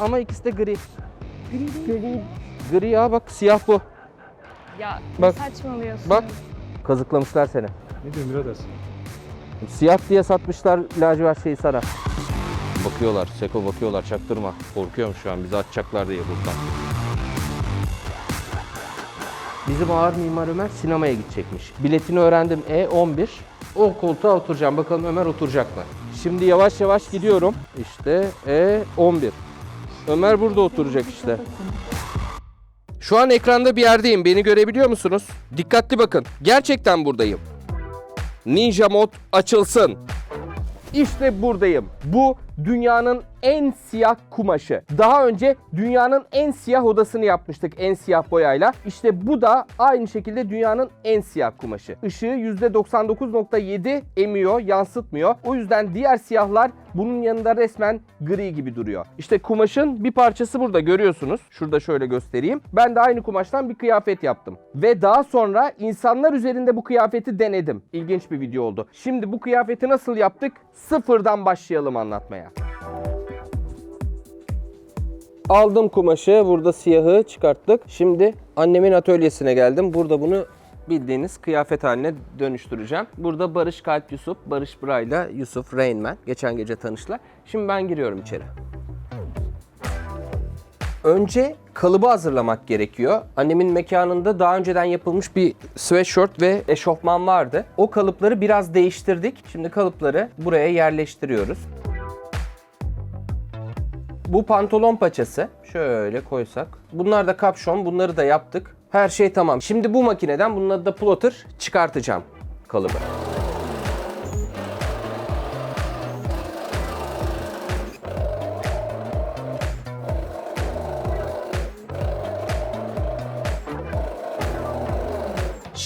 ama ikisi de gri. Gri. Gri ya bak siyah bu. Ya Bak, saçmalıyorsun. Bak kazıklamışlar seni. Ne diyorsun birader? Siyah diye satmışlar lacivert şeyi sana. Bakıyorlar, Seko bakıyorlar çaktırma. Korkuyorum şu an bizi atacaklar diye buradan. Bizim ağır mimar Ömer sinemaya gidecekmiş. Biletini öğrendim E11. O koltuğa oturacağım. Bakalım Ömer oturacak mı? Şimdi yavaş yavaş gidiyorum. İşte E11. Ömer burada oturacak işte. Şu an ekranda bir yerdeyim. Beni görebiliyor musunuz? Dikkatli bakın. Gerçekten buradayım. Ninja mod açılsın. İşte buradayım. Bu dünyanın en siyah kumaşı. Daha önce dünyanın en siyah odasını yapmıştık en siyah boyayla. İşte bu da aynı şekilde dünyanın en siyah kumaşı. Işığı %99.7 emiyor, yansıtmıyor. O yüzden diğer siyahlar bunun yanında resmen gri gibi duruyor. İşte kumaşın bir parçası burada görüyorsunuz. Şurada şöyle göstereyim. Ben de aynı kumaştan bir kıyafet yaptım. Ve daha sonra insanlar üzerinde bu kıyafeti denedim. İlginç bir video oldu. Şimdi bu kıyafeti nasıl yaptık? Sıfırdan başlayalım anlatmaya. Aldım kumaşı, burada siyahı çıkarttık. Şimdi annemin atölyesine geldim. Burada bunu bildiğiniz kıyafet haline dönüştüreceğim. Burada Barış Kalp Yusuf, Barış Bray'la Yusuf Rainman. Geçen gece tanıştılar. Şimdi ben giriyorum içeri. Önce kalıbı hazırlamak gerekiyor. Annemin mekanında daha önceden yapılmış bir sweatshirt ve eşofman vardı. O kalıpları biraz değiştirdik. Şimdi kalıpları buraya yerleştiriyoruz. Bu pantolon paçası. Şöyle koysak. Bunlar da kapşon. Bunları da yaptık. Her şey tamam. Şimdi bu makineden bunun adı da plotter çıkartacağım kalıbı.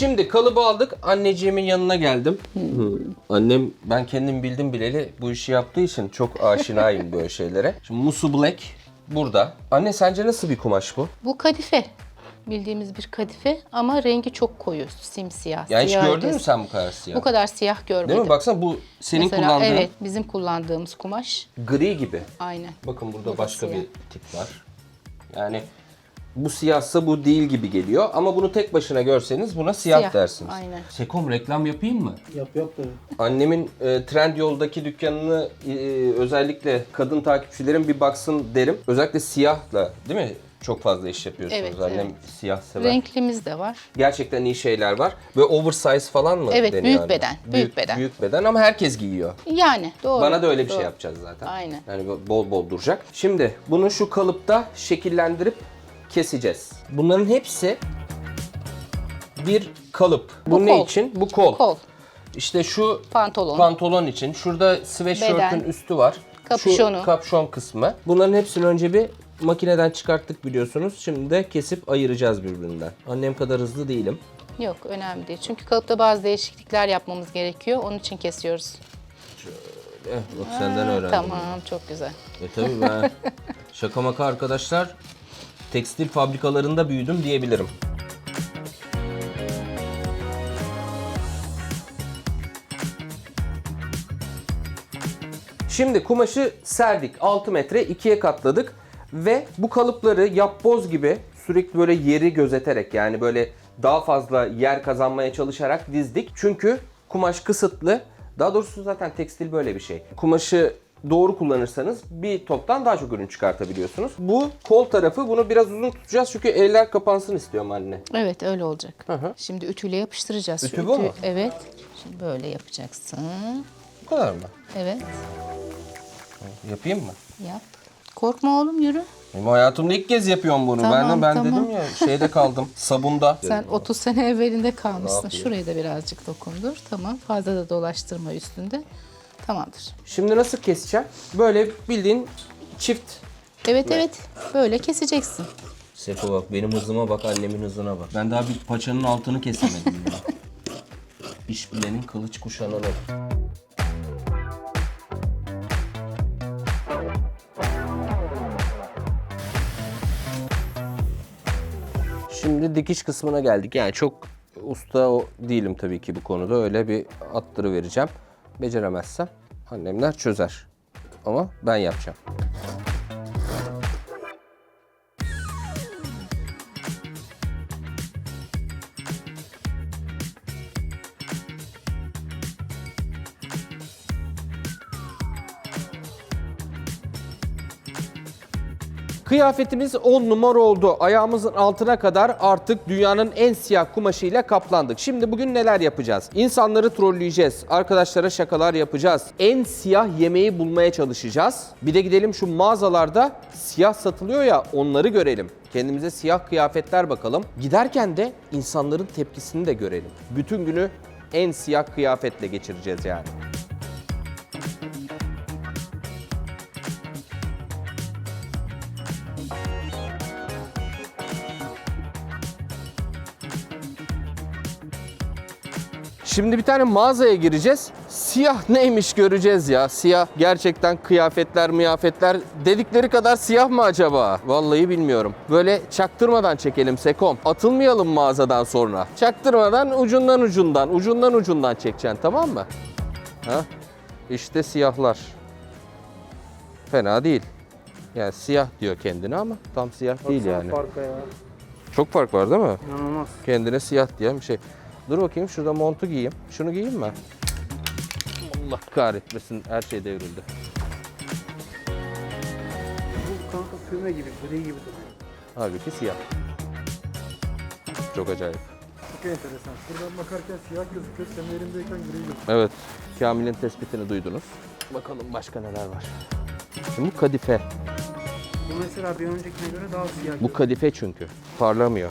Şimdi kalıbı aldık. Anneciğimin yanına geldim. Annem ben kendim bildim bileli bu işi yaptığı için çok aşinayım böyle şeylere. Şimdi Musu Black burada. Anne sence nasıl bir kumaş bu? Bu kadife. Bildiğimiz bir kadife ama rengi çok koyu, simsiyah. Ya hiç siyah gördün mü ötesi. sen bu kadar siyah? Bu kadar siyah görmedim. Değil mi? Baksana bu senin Mesela, kullandığın Evet, bizim kullandığımız kumaş. gri gibi. Aynen. Bakın burada Bu da başka siyah. bir tip var. Yani bu siyahsa bu değil gibi geliyor ama bunu tek başına görseniz buna siyah, Siyah, dersiniz. aynen. Sekom reklam yapayım mı? Yap yap da. Annemin e, Trendyol'daki dükkanını e, özellikle kadın takipçilerim bir baksın derim. Özellikle siyahla değil mi? Çok fazla iş yapıyorsunuz. Evet, Annem evet. siyah sever. Renklimiz de var. Gerçekten iyi şeyler var. Ve oversize falan mı Evet, deniyor büyük anne? beden, büyük beden. Büyük beden ama herkes giyiyor. Yani doğru. Bana da öyle bir şey doğru. yapacağız zaten. Aynen. Yani bol bol duracak. Şimdi bunu şu kalıpta şekillendirip keseceğiz. Bunların hepsi bir kalıp. Bu, Bu ne kol. için? Bu kol. Kol, İşte şu pantolon. pantolon için. Şurada sweatshirt'ün Beden. üstü var. Kapüşonu. Şu kapşon kısmı. Bunların hepsini önce bir makineden çıkarttık biliyorsunuz. Şimdi de kesip ayıracağız birbirinden. Annem kadar hızlı değilim. Yok, önemli değil. Çünkü kalıpta bazı değişiklikler yapmamız gerekiyor. Onun için kesiyoruz. Eh bak senden öğrendim. Tamam, çok güzel. E tabii ben şaka maka arkadaşlar tekstil fabrikalarında büyüdüm diyebilirim. Şimdi kumaşı serdik. 6 metre ikiye katladık. Ve bu kalıpları yapboz gibi sürekli böyle yeri gözeterek yani böyle daha fazla yer kazanmaya çalışarak dizdik. Çünkü kumaş kısıtlı. Daha doğrusu zaten tekstil böyle bir şey. Kumaşı doğru kullanırsanız bir toptan daha çok ürün çıkartabiliyorsunuz. Bu kol tarafı bunu biraz uzun tutacağız çünkü eller kapansın istiyorum anne. Evet, öyle olacak. hı. Şimdi ütüyle yapıştıracağız. Ütü bu mu? Evet. Şimdi böyle yapacaksın. Bu kadar mı? Evet, Yapayım mı? yap. Korkma oğlum, yürü. Benim hayatımda ilk kez yapıyorum bunu. ben de Tamam, ben tamam. dedim ya şeyde kaldım. Sabunda. Sen 30 sene evvelinde kalmışsın. Şurayı da birazcık dokundur. Tamam. Fazla da dolaştırma üstünde. Tamamdır. Şimdi nasıl keseceğim? Böyle bildiğin çift Evet evet. Böyle keseceksin. Sefo bak benim hızıma bak annemin hızına bak. Ben daha bir paçanın altını kesemedim ya. İş bilenin kılıç kuşananı. Şimdi dikiş kısmına geldik. Yani çok usta o- değilim tabii ki bu konuda. Öyle bir attırı vereceğim. Beceremezsem annemler çözer. Ama ben yapacağım. Kıyafetimiz 10 numara oldu. Ayağımızın altına kadar artık dünyanın en siyah kumaşıyla kaplandık. Şimdi bugün neler yapacağız? İnsanları trolleyeceğiz. Arkadaşlara şakalar yapacağız. En siyah yemeği bulmaya çalışacağız. Bir de gidelim şu mağazalarda siyah satılıyor ya onları görelim. Kendimize siyah kıyafetler bakalım. Giderken de insanların tepkisini de görelim. Bütün günü en siyah kıyafetle geçireceğiz yani. Şimdi bir tane mağazaya gireceğiz. Siyah neymiş göreceğiz ya. Siyah gerçekten kıyafetler, miyafetler dedikleri kadar siyah mı acaba? Vallahi bilmiyorum. Böyle çaktırmadan çekelim Sekom. Atılmayalım mağazadan sonra. Çaktırmadan ucundan ucundan, ucundan ucundan çekeceksin tamam mı? Ha? İşte siyahlar. Fena değil. Yani siyah diyor kendine ama tam siyah değil yani. Farka ya. Çok fark var değil mi? İnanılmaz. Kendine siyah diyen bir şey. Dur bakayım şurada montu giyeyim. Şunu giyeyim mi? Allah kahretmesin her şey devrildi. Bu kanka füme gibi, gri gibi duruyor. Halbuki siyah. Çok acayip. Çok enteresan. Şuradan bakarken siyah gözüküyor, senin elindeyken gri gözüküyor. Evet. Kamil'in tespitini duydunuz. Bakalım başka neler var. Şimdi bu kadife. Bu mesela bir öncekine göre daha siyah Bu kadife çünkü. Parlamıyor.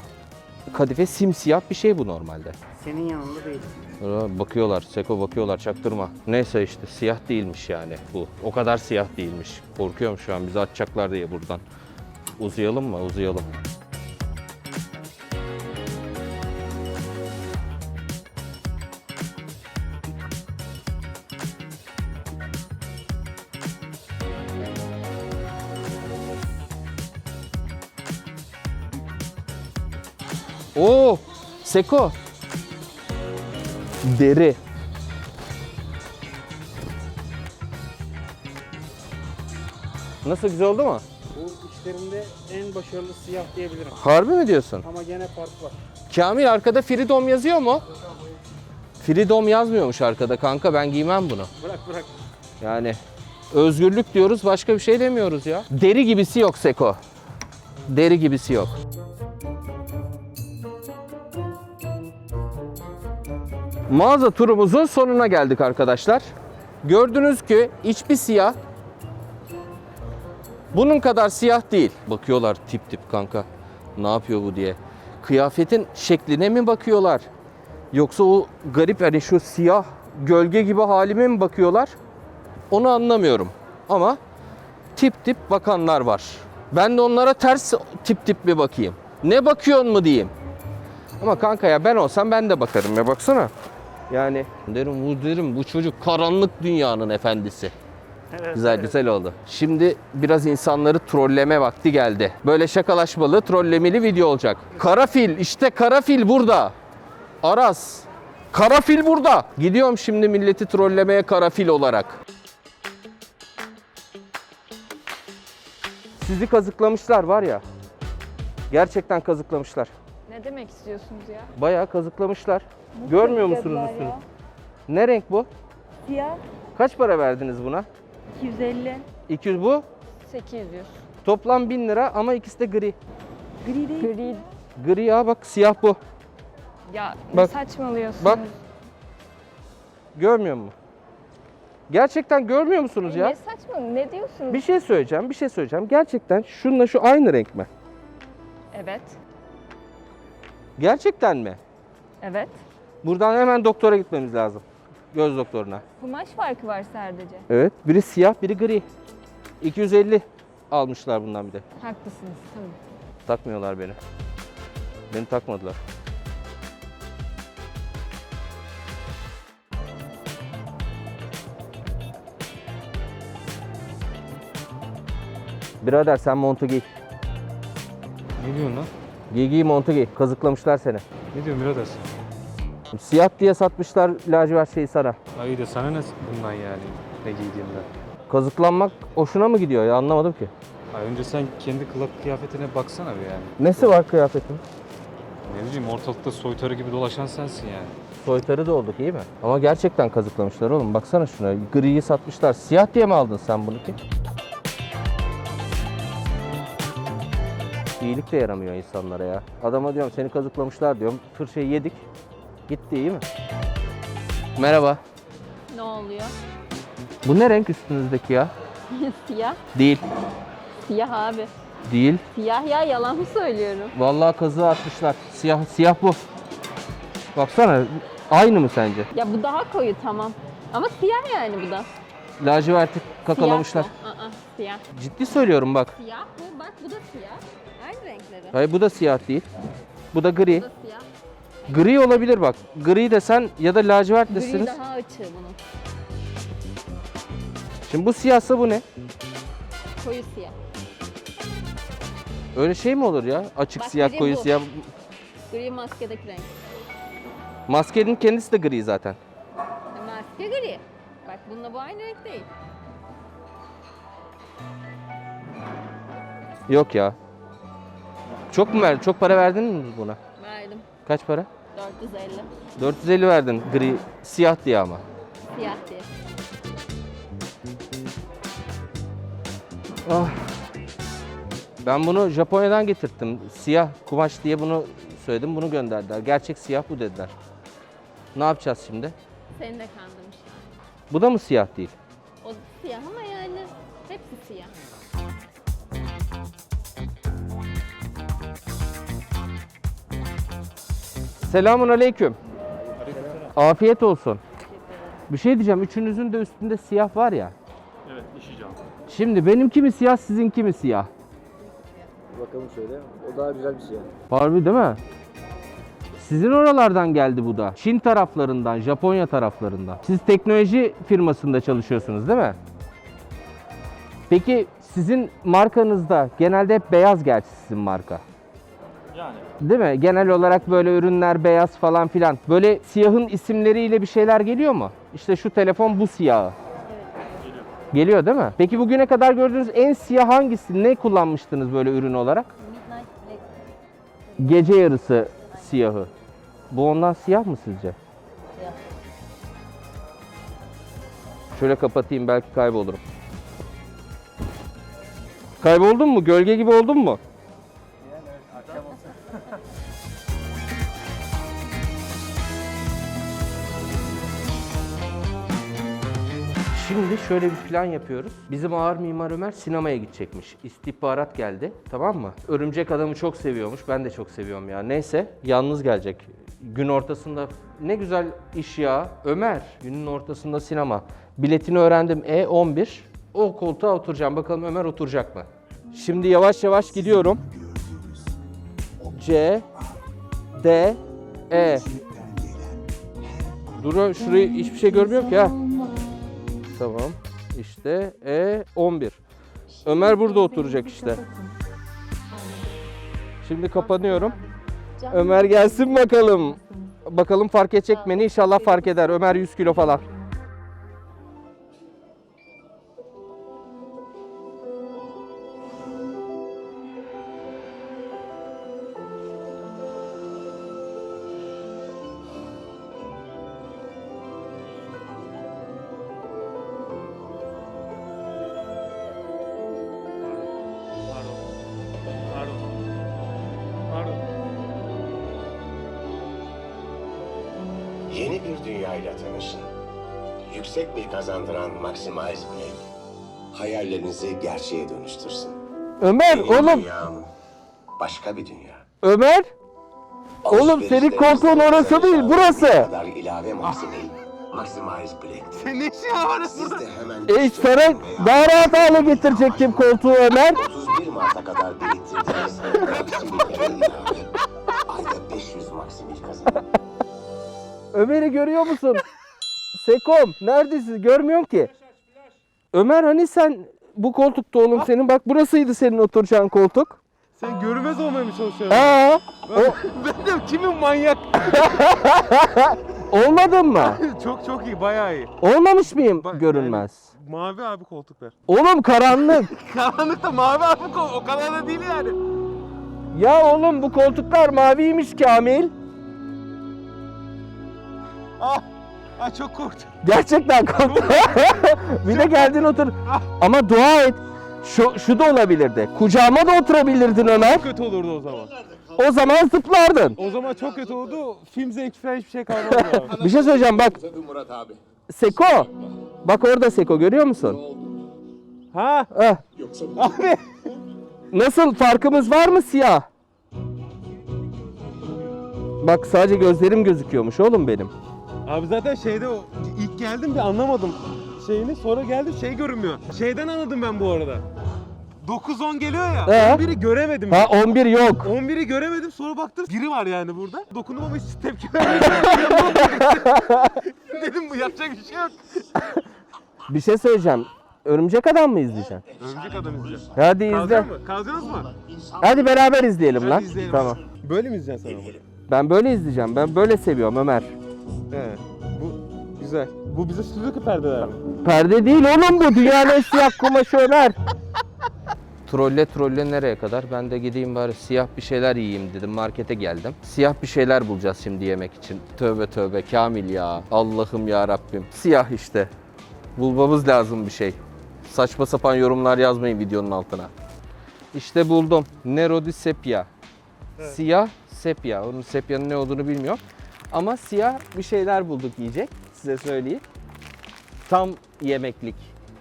Kadife simsiyah bir şey bu normalde. Senin yanında değil. Aa, Bakıyorlar, Seko bakıyorlar, çaktırma. Neyse işte siyah değilmiş yani bu. O kadar siyah değilmiş. Korkuyorum şu an bizi atacaklar diye buradan. Uzayalım mı? Uzayalım. Oo, Seko. Deri. Nasıl güzel oldu mu? Bu içlerinde en başarılı siyah diyebilirim. Harbi mi diyorsun? Ama gene fark var. Kamil arkada Freedom yazıyor mu? Freedom yazmıyormuş arkada kanka ben giymem bunu. Bırak bırak. Yani özgürlük diyoruz başka bir şey demiyoruz ya. Deri gibisi yok Seko. Deri gibisi yok. Mağaza turumuzun sonuna geldik arkadaşlar. Gördünüz ki hiçbir siyah bunun kadar siyah değil. Bakıyorlar tip tip kanka. Ne yapıyor bu diye. Kıyafetin şekline mi bakıyorlar? Yoksa o garip hani şu siyah gölge gibi halime mi bakıyorlar? Onu anlamıyorum. Ama tip tip bakanlar var. Ben de onlara ters tip tip bir bakayım. Ne bakıyorsun mu diyeyim. Ama kanka ya ben olsam ben de bakarım ya baksana. Yani derim bu derim bu çocuk karanlık dünyanın efendisi. Evet, Güzel evet. güzel oldu. Şimdi biraz insanları trolleme vakti geldi. Böyle şakalaşmalı, trollemeli video olacak. Karafil, işte Karafil burada. Aras. Karafil burada. Gidiyorum şimdi milleti trollemeye Karafil olarak. Sizi kazıklamışlar var ya. Gerçekten kazıklamışlar. Ne demek istiyorsunuz ya? Bayağı kazıklamışlar. Görmüyor musunuz üstünü? ya? Ne renk bu? Siyah Kaç para verdiniz buna? 250. 200 bu. 800. Toplam 1000 lira ama ikisi de gri. Gri değil. Gri. Gri ya bak siyah bu. Ya Bak, ne saçmalıyorsunuz? bak. Görmüyor musun? Gerçekten görmüyor musunuz E, ya? Ne saçma? Ne diyorsunuz? Bir şey söyleyeceğim, bir şey söyleyeceğim. Gerçekten şununla şu aynı renk mi? Evet. Gerçekten mi? Evet. Buradan hemen doktora gitmemiz lazım. Göz doktoruna. Kumaş farkı var sadece. Evet. Biri siyah, biri gri. 250 almışlar bundan bir de. Haklısınız. Tamam. Takmıyorlar beni. Beni takmadılar. Birader sen montu giy. Ne diyorsun lan? Giy giy montu giy. Kazıklamışlar seni. Ne diyorsun birader? Siyah diye satmışlar lacivert şeyi sana. İyi de sana ne bundan yani ne giydiğinden? Kazıklanmak hoşuna mı gidiyor ya anlamadım ki. Ay önce sen kendi kılık kıyafetine baksana bir yani. Nesi var kıyafetin? Ne bileyim ortalıkta soytarı gibi dolaşan sensin yani. Soytarı da olduk iyi mi? Ama gerçekten kazıklamışlar oğlum. Baksana şuna. Griyi satmışlar. Siyah diye mi aldın sen bunu ki? İyilik de yaramıyor insanlara ya. Adama diyorum seni kazıklamışlar diyorum. Fırçayı yedik. Gitti iyi mi? Merhaba. Ne oluyor? Bu ne renk üstünüzdeki ya? Siyah. Değil. Siyah abi. Değil. Siyah ya yalan mı söylüyorum? Vallahi kazığı atmışlar. Siyah siyah bu. Baksana aynı mı sence? Ya bu daha koyu tamam. Ama siyah yani bu da. Laciverti kakalamışlar. Siyah bu. Aa, siyah. Ciddi söylüyorum bak. Siyah bu. Bak bu da siyah. Aynı renkleri. Hayır bu da siyah değil. Bu da gri. Bu da. Gri olabilir bak. Gri desen ya da lacivert Gri desiniz. daha açığı bunun. Şimdi bu siyahsa bu ne? Koyu siyah. Öyle şey mi olur ya? Açık Bak siyah koyu bu. siyah. Gri maskedeki renk. Maskenin kendisi de gri zaten. E, maske gri. Bak bununla bu aynı renk değil. Yok ya. Çok mu verdin? Çok para verdin mi buna? Verdim. Kaç para? 450. 450 verdin gri siyah diye ama. Siyah diye. Ah. Ben bunu Japonya'dan getirttim. Siyah kumaş diye bunu söyledim. Bunu gönderdiler. Gerçek siyah bu dediler. Ne yapacağız şimdi? Seni de kandırmış. Bu da mı siyah değil? O siyah ama yani hepsi siyah. Selamun aleyküm. Afiyet olsun. Bir şey diyeceğim. Üçünüzün de üstünde siyah var ya. Evet, işeceğim. Şimdi benimki mi siyah, sizinki mi siyah? Bakalım şöyle. O daha güzel bir yani. Harbi değil mi? Sizin oralardan geldi bu da. Çin taraflarından, Japonya taraflarından. Siz teknoloji firmasında çalışıyorsunuz değil mi? Peki sizin markanızda genelde hep beyaz gerçi sizin marka. Yani. Değil mi? Genel olarak böyle ürünler beyaz falan filan. Böyle siyahın isimleriyle bir şeyler geliyor mu? İşte şu telefon bu siyahı. Geliyor. Geliyor değil mi? Peki bugüne kadar gördüğünüz en siyah hangisi? Ne kullanmıştınız böyle ürün olarak? Midnight Black. Gece yarısı siyahı. Bu ondan siyah mı sizce? Siyah. Şöyle kapatayım belki kaybolurum. Kayboldun mu? Gölge gibi oldun mu? Şimdi şöyle bir plan yapıyoruz. Bizim ağır mimar Ömer sinemaya gidecekmiş. İstihbarat geldi. Tamam mı? Örümcek adamı çok seviyormuş. Ben de çok seviyorum ya. Neyse yalnız gelecek. Gün ortasında ne güzel iş ya. Ömer günün ortasında sinema. Biletini öğrendim E11. O koltuğa oturacağım. Bakalım Ömer oturacak mı? Şimdi yavaş yavaş gidiyorum. C D E Dur şurayı hiçbir şey görmüyorum ki ha. Tamam. İşte E11. Ömer burada oturacak işte. Şimdi kapanıyorum. Ömer gelsin bakalım. Bakalım fark edecek mi? İnşallah fark eder. Ömer 100 kilo falan. Yüksek bir kazandıran Maximize Blade. Hayallerinizi gerçeğe dönüştürsün. Ömer Benim oğlum. dünyam başka bir dünya. Ömer. Oğlum senin koltuğun orası değil burası. kadar ilave Maximize, Maximize Blade. Senin işin var Siz de hemen E sana daha rahat hale getirecektim koltuğu Ömer. 31 Mart'a kadar biriktirdiğiniz ilave ayda 500 Maximize kazanın. Ömer'i görüyor musun? Sekom neredesin? Görmüyorum ki. Ömer hani sen bu koltukta oğlum senin bak burasıydı senin oturacağın koltuk. Sen görünmez olmaya mı çalışıyorsun? Aa, o, ben de kimin manyak? olmadın mı? çok çok iyi, bayağı iyi. Olmamış mıyım Bak, görünmez? Mavi abi koltuklar. Oğlum karanlık. Karanlıkta mavi abi koltuk, o kadar da değil yani. ya oğlum bu koltuklar maviymiş Kamil. Ah, ah çok korktum. Gerçekten korktum. bir de geldin otur. Ama dua et. Şu, şu da olabilirdi. Kucağıma da oturabilirdin Ömer. kötü olurdu o zaman. O zaman zıplardın. O zaman çok kötü olurdu. Film zevki falan hiçbir şey kalmazdı abi. Bir şey söyleyeceğim bak. Murat abi. Seko. Bak orada Seko görüyor musun? ha? Ah. Yoksa Abi. Nasıl farkımız var mı siyah? Bak sadece gözlerim gözüküyormuş oğlum benim. Abi zaten şeyde o ilk geldim bir anlamadım şeyini. Sonra geldim şey görünmüyor. Şeyden anladım ben bu arada. 9-10 geliyor ya. Ee? 11'i göremedim. Ha 11 yok. 11'i göremedim sonra baktım biri var yani burada. Dokundum ama hiç tepki vermedim. Dedim bu yapacak bir şey yok. Bir şey söyleyeceğim. Örümcek Adam mı izleyeceksin? Örümcek adam izleyeceğim. Hadi izle. Mı? Kalacağız mı? Hadi beraber izleyelim Hadi lan. izleyelim. Tamam. Böyle mi izleyeceksin sen ama? Ben böyle izleyeceğim. Ben böyle seviyorum Ömer. He. Bu güzel. Bu bize stüdyo perdeler mi? Perde değil oğlum bu. Dünyanın en siyah kumaşı Ömer. Trolle trolle nereye kadar? Ben de gideyim bari siyah bir şeyler yiyeyim dedim. Markete geldim. Siyah bir şeyler bulacağız şimdi yemek için. Tövbe tövbe Kamil ya. Allah'ım ya Rabbim. Siyah işte. Bulmamız lazım bir şey. Saçma sapan yorumlar yazmayın videonun altına. İşte buldum. Nerodi sepia. Siyah sepia. Onun sepyanın ne olduğunu bilmiyorum. Ama siyah bir şeyler bulduk yiyecek. Size söyleyeyim. Tam yemeklik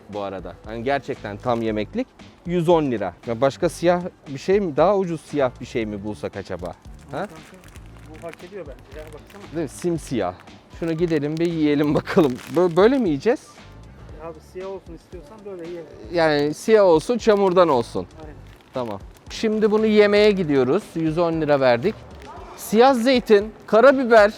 bu arada. Hani gerçekten tam yemeklik. 110 lira. Ya başka siyah bir şey mi? Daha ucuz siyah bir şey mi bulsak acaba? Ha? Bu hak ediyor bence. Yani baksana. Değil mi? Simsiyah. Şunu gidelim bir yiyelim bakalım. Bö- Böyle mi yiyeceğiz? Abi siyah olsun istiyorsan böyle yiyelim. Yani siyah olsun, çamurdan olsun. Aynen. Tamam. Şimdi bunu yemeye gidiyoruz. 110 lira verdik. Siyah zeytin, karabiber.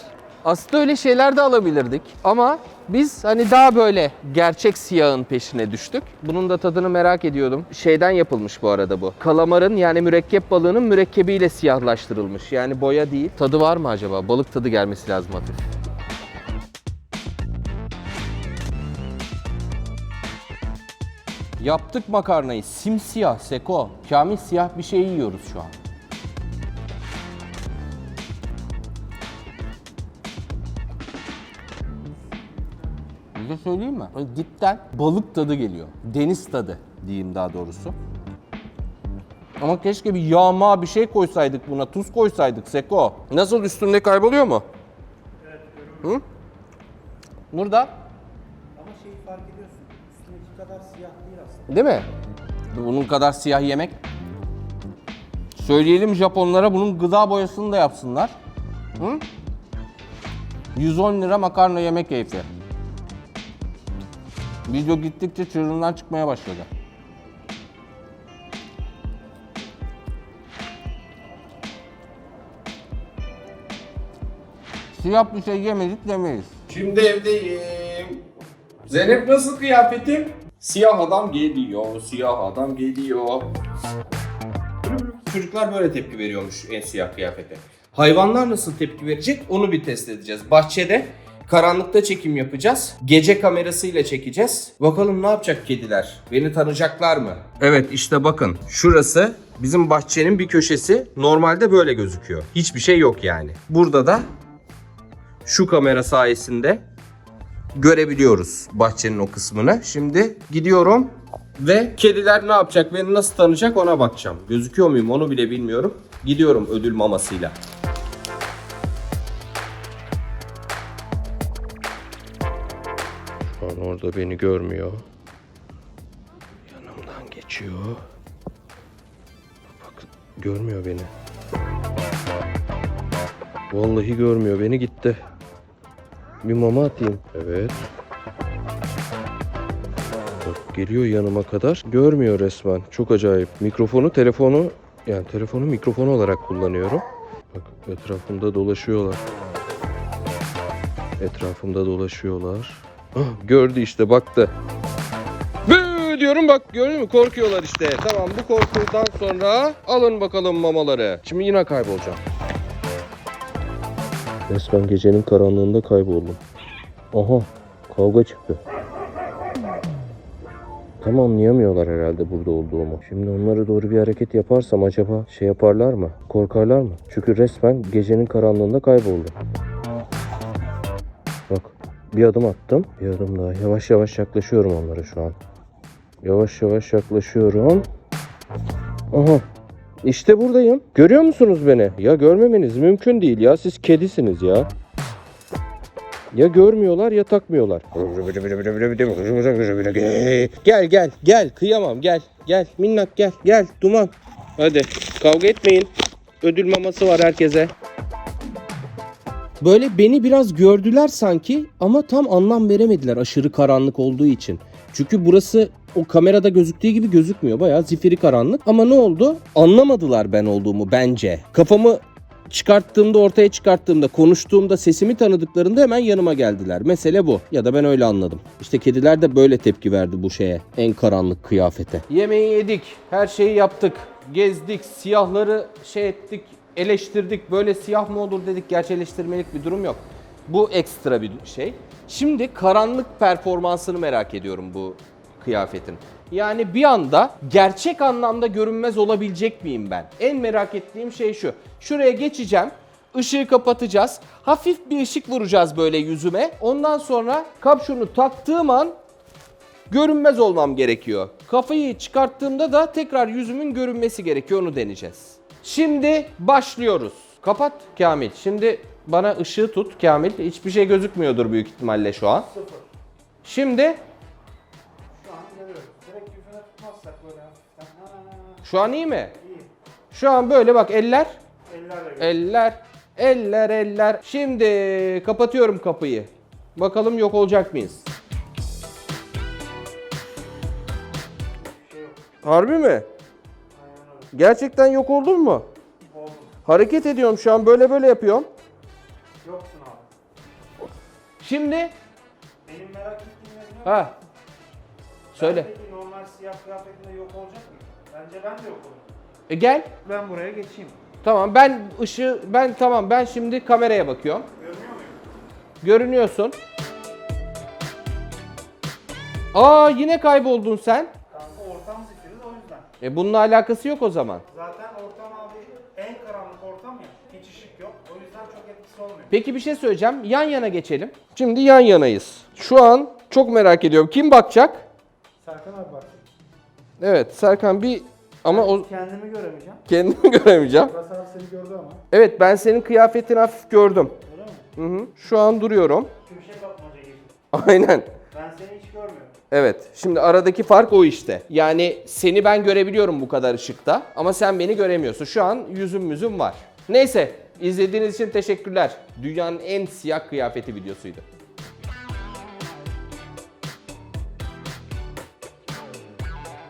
Aslında öyle şeyler de alabilirdik. Ama biz hani daha böyle gerçek siyahın peşine düştük. Bunun da tadını merak ediyordum. Şeyden yapılmış bu arada bu. Kalamarın yani mürekkep balığının mürekkebiyle siyahlaştırılmış. Yani boya değil. Tadı var mı acaba? Balık tadı gelmesi lazım hafif. Yaptık makarnayı. Simsiyah, seko. Kamil siyah bir şey yiyoruz şu an. Söyleyeyim mi? Böyle Dipten balık tadı geliyor. Deniz tadı diyeyim daha doğrusu. Ama keşke bir yağma bir şey koysaydık buna. Tuz koysaydık Seko. Nasıl üstünde kayboluyor mu? Hı? Burada Ama şeyi fark ediyorsun. Üstündeki kadar siyah değil aslında. Değil mi? Bunun kadar siyah yemek. Söyleyelim Japonlara bunun gıda boyasını da yapsınlar. Hı? 110 lira makarna yemek keyfi. Video gittikçe çığırından çıkmaya başladı. Siyah bir şey yemedik demeyiz. Şimdi evdeyim. Zeynep nasıl kıyafetim? Siyah adam geliyor, siyah adam geliyor. Çocuklar böyle tepki veriyormuş en siyah kıyafete. Hayvanlar nasıl tepki verecek onu bir test edeceğiz. Bahçede karanlıkta çekim yapacağız. Gece kamerasıyla çekeceğiz. Bakalım ne yapacak kediler? Beni tanıyacaklar mı? Evet işte bakın şurası bizim bahçenin bir köşesi. Normalde böyle gözüküyor. Hiçbir şey yok yani. Burada da şu kamera sayesinde görebiliyoruz bahçenin o kısmını. Şimdi gidiyorum ve kediler ne yapacak, beni nasıl tanıyacak ona bakacağım. Gözüküyor muyum onu bile bilmiyorum. Gidiyorum ödül mamasıyla. Orada beni görmüyor. Yanımdan geçiyor. Bak görmüyor beni. Vallahi görmüyor beni gitti. Bir mama atayım. Evet. Bak geliyor yanıma kadar. Görmüyor resmen. Çok acayip. Mikrofonu telefonu yani telefonu mikrofon olarak kullanıyorum. Bak etrafımda dolaşıyorlar. Etrafımda dolaşıyorlar. Gördü işte baktı. Bı diyorum bak gördün mü korkuyorlar işte. Tamam bu korkudan sonra alın bakalım mamaları. Şimdi yine kaybolacağım. Resmen gecenin karanlığında kayboldum. Aha kavga çıktı. Tam anlayamıyorlar herhalde burada olduğumu. Şimdi onlara doğru bir hareket yaparsam acaba şey yaparlar mı? Korkarlar mı? Çünkü resmen gecenin karanlığında kayboldum. Bir adım attım. Bir adım daha. Yavaş yavaş yaklaşıyorum onlara şu an. Yavaş yavaş yaklaşıyorum. Aha. İşte buradayım. Görüyor musunuz beni? Ya görmemeniz mümkün değil ya. Siz kedisiniz ya. Ya görmüyorlar ya takmıyorlar. Gel gel gel kıyamam gel gel minnak gel gel duman. Hadi kavga etmeyin. Ödül maması var herkese. Böyle beni biraz gördüler sanki ama tam anlam veremediler aşırı karanlık olduğu için. Çünkü burası o kamerada gözüktüğü gibi gözükmüyor. Bayağı zifiri karanlık. Ama ne oldu? Anlamadılar ben olduğumu bence. Kafamı çıkarttığımda, ortaya çıkarttığımda, konuştuğumda, sesimi tanıdıklarında hemen yanıma geldiler. Mesele bu. Ya da ben öyle anladım. İşte kediler de böyle tepki verdi bu şeye. En karanlık kıyafete. Yemeği yedik. Her şeyi yaptık. Gezdik. Siyahları şey ettik. Eleştirdik. Böyle siyah mı olur dedik. Gerçi eleştirmelik bir durum yok. Bu ekstra bir şey. Şimdi karanlık performansını merak ediyorum bu kıyafetin. Yani bir anda gerçek anlamda görünmez olabilecek miyim ben? En merak ettiğim şey şu. Şuraya geçeceğim. Işığı kapatacağız. Hafif bir ışık vuracağız böyle yüzüme. Ondan sonra kapşonu taktığım an görünmez olmam gerekiyor. Kafayı çıkarttığımda da tekrar yüzümün görünmesi gerekiyor. Onu deneyeceğiz. Şimdi başlıyoruz. Kapat Kamil. Şimdi bana ışığı tut Kamil. Hiçbir şey gözükmüyordur büyük ihtimalle şu an. Şimdi Şu an görüyorum. Direkt yüzüne tutmazsak böyle hafiften. Ha, şu an iyi mi? iyi. Şu an böyle bak eller Ellerle. Eller, eller, eller. Şimdi kapatıyorum kapıyı. Bakalım yok olacak mıyız? Harbi mi? Gerçekten yok oldun mu? Oldum. Hareket ediyorum şu an böyle böyle yapıyorum. Yoksun abi. Şimdi Benim merak ettiğim ne biliyor musun? ha söyle. Ben peki normal siyah kıyafetinde yok olacak mı? Bence ben de yok olurum. E gel. Ben buraya geçeyim. Tamam ben ışığı ben tamam ben şimdi kameraya bakıyorum. Görünüyor muyum? Görünüyorsun. Aa yine kayboldun sen. E bununla alakası yok o zaman. Zaten ortam abi en karanlık ortam ya. Hiç ışık yok. O yüzden çok etkisi olmuyor. Peki bir şey söyleyeceğim. Yan yana geçelim. Şimdi yan yanayız. Şu an çok merak ediyorum. Kim bakacak? Serkan abi bak. Evet Serkan bir ama o Kendimi göremeyeceğim. kendimi göremeyeceğim. Burası abi seni gördü ama. Evet ben senin kıyafetini hafif gördüm. Öyle mi? Hı hı. Şu an duruyorum. Kümşe kapmaca gibi. Aynen. Ben seni hiç görmüyorum. Evet. Şimdi aradaki fark o işte. Yani seni ben görebiliyorum bu kadar ışıkta ama sen beni göremiyorsun. Şu an yüzüm müzüm var. Neyse izlediğiniz için teşekkürler. Dünyanın en siyah kıyafeti videosuydu.